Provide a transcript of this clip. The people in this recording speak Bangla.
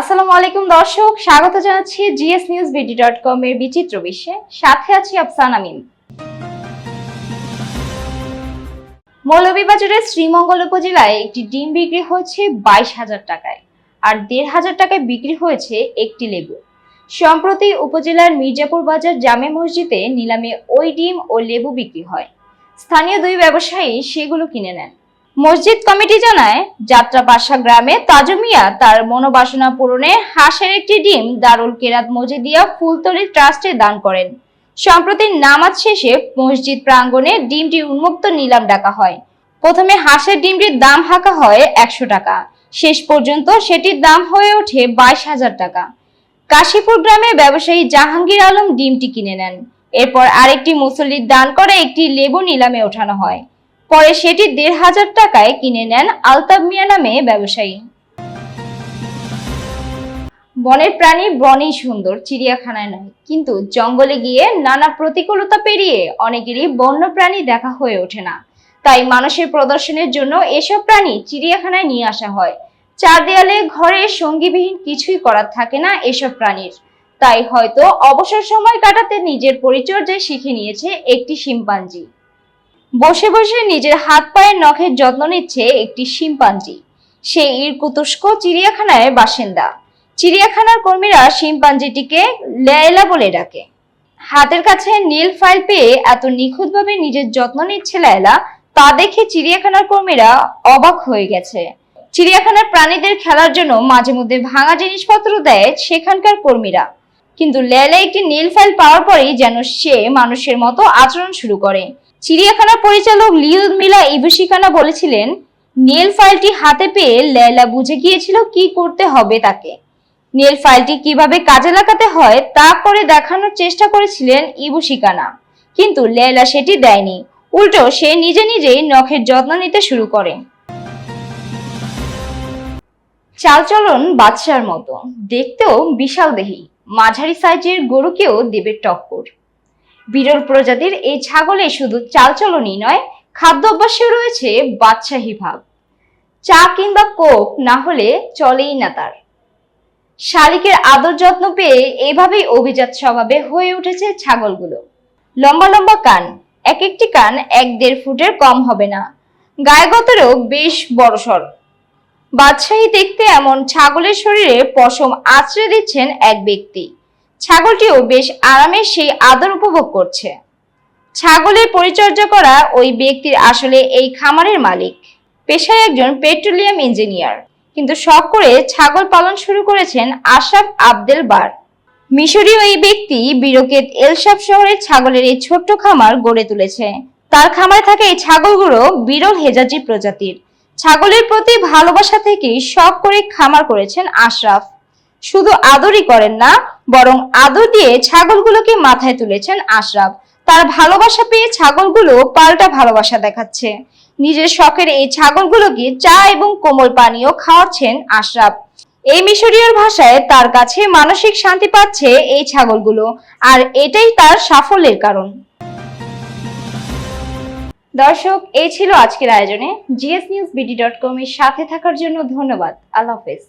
আসসালামু আলাইকুম দর্শক, স্বাগত জানাচ্ছি GS news BD dot com এর বিচিত্র বিশ্বে। সাথে আছি আফসান আমিন। মৌলভীবাজারের শ্রীমঙ্গল উপজেলায় একটি ডিম বিক্রি হয়েছে বাইশ হাজার টাকায় আর দেড় হাজার টাকায় বিক্রি হয়েছে একটি লেবু। সম্প্রতি উপজেলার মির্জাপুর বাজার জামে মসজিদে নিলামে ওই ডিম ও লেবু বিক্রি হয়। স্থানীয় দুই ব্যবসায়ী সেগুলো কিনে নেন। মসজিদ কমিটি জানায় যাত্রাপাশা গ্রামে তাজু মিয়া তার মনোবাসনা পূরণে হাঁসের একটি ডিম দারুল কেরাত মজিদিয়া ফুলতলি ট্রাস্টে দান করেন। সম্প্রতি নামাজ শেষে মসজিদ প্রাঙ্গণে ডিমটি উন্মুক্ত নিলাম ডাকা হয়। প্রথমে হাঁসের ডিমটির দাম হাঁকা হয় একশো টাকা। শেষ পর্যন্ত সেটির দাম হয়ে ওঠে বাইশ হাজার টাকা। কাশীপুর গ্রামের ব্যবসায়ী জাহাঙ্গীর আলম ডিমটি কিনে নেন। এরপর আরেকটি মুসল্লির দান করে একটি লেবু নিলামে ওঠানো হয়। পরে সেটি দেড় হাজার টাকায় কিনে নেন আলতাব মিয়া নামে ব্যবসায়ী। বনের প্রাণী বনেই সুন্দর, চিড়িয়াখানায় নয় কিন্তু জঙ্গলে গিয়ে নানা প্রতিকূলতা পেরিয়ে অনেকেরই বন্য প্রাণী দেখা হয়ে ওঠে না। তাই মানুষের প্রদর্শনের জন্য এসব প্রাণী চিড়িয়াখানায় নিয়ে আসা হয়। চার দেয়ালে ঘরে সঙ্গীবিহীন কিছুই করার থাকে না এসব প্রাণীর। তাই হয়তো অবসর সময় কাটাতে নিজের পরিচর্যায় শিখে নিয়েছে একটি শিম্পাঞ্জি। বসে বসে নিজের হাত পায়ের নখের যত্ন নিচ্ছে একটি শিম্পাঞ্জি। সে ইরকুতুস্ক চিড়িয়াখানায় বাসিন্দা। চিড়িয়াখানার কর্মীরা শিম্পাঞ্জিটিকে লেয়লা বলে ডাকে। হাতের কাছে নীল ফাইল পেয়ে এত নিখুঁতভাবে নিজের যত্ন নিচ্ছে লায়লা, তা দেখে চিড়িয়াখানার কর্মীরা অবাক হয়ে গেছে। চিড়িয়াখানার প্রাণীদের খেলার জন্য মাঝে মধ্যে ভাঙা জিনিসপত্র দেয় সেখানকার কর্মীরা। কিন্তু লেলা একটি নীল ফাইল পাওয়ার পরেই যেন সে মানুষের মতো আচরণ শুরু করে। চিড়িয়াখানার পরিচালক লিউমিলা ইবুশিকানা বলেছিলেন, নেল ফাইলটি হাতে পেয়ে লেলা বুঝে গিয়েছিল কি করতে হবে তাকে। নেল ফাইলটি কীভাবে কাজে লাগাতে হয় তা করে দেখানোর চেষ্টা করেছিলেন ইবুশিকানা কিন্তু লেলা সেটি দেয়নি। উল্টো সে নিজে নিজেই নখের যত্ন নিতে শুরু করে। চালচলন বাদশার মতো। দেখতেও বিশাল দেহি। মাঝারি সাইজের গরুকেও দেবে টক্কর। বিরল প্রজাতির এই ছাগলে শুধু চালচলনই নয় খাদ্য অভ্যাসে রয়েছে বাদশাহী ভাব। চা কিংবা কোক না হলে চলেই না তার। শালিকের আদর যত্ন পেয়ে এভাবেই অভিজাত স্বভাবে হয়ে উঠেছে ছাগলগুলো। লম্বা লম্বা কান, এক একটি কান এক দেড় ফুটের কম হবে না। গায়েগতরেও বেশ বড়সড় বাদশাহী দেখতে এমন ছাগলের শরীরে পশম আছড়ে দিচ্ছেন এক ব্যক্তি। ছাগলটিও বেশ আরামে সেই আদর উপভোগ করছে। ছাগলের পরিচর্যা করা ওই ব্যক্তির আসলে এই খামারের মালিক। পেশায় একজন পেট্রোলিয়াম ইঞ্জিনিয়ার। কিন্তু শখ করে ছাগল পালন শুরু করেছেন আশরাফ আবদেল বার। মিশরীয় এই ব্যক্তি বিরকেত এলসাব শহরের ছাগলের এই ছোট্ট খামার গড়ে তুলেছে। তার খামারে থাকে এই ছাগলগুলো বিরল হেজাজি প্রজাতির। ছাগলের প্রতি ভালোবাসা থেকেই শখ করে খামার করেছেন আশরাফ। শুধু আদরই করেন না বরং আদর দিয়ে ছাগলগুলোকে মাথায় তুলেছেন আশরাফ। তার ভালোবাসা পেয়ে ছাগলগুলো পাল্টা ভালোবাসা দেখাচ্ছে। নিজের শখের এই ছাগলগুলোকে চা এবং কোমল পানীয় খাওয়াচ্ছেন আশরাফ। এই মিশরীয় ভাষায় তার কাছে মানসিক শান্তি পাচ্ছে এই ছাগলগুলো, আর এটাই তার সাফল্যের কারণ। দর্শক, এই ছিল আজকের আয়োজনে। GS news BD dot com এর সাথে থাকার জন্য ধন্যবাদ। আল্লাহ হাফেজ।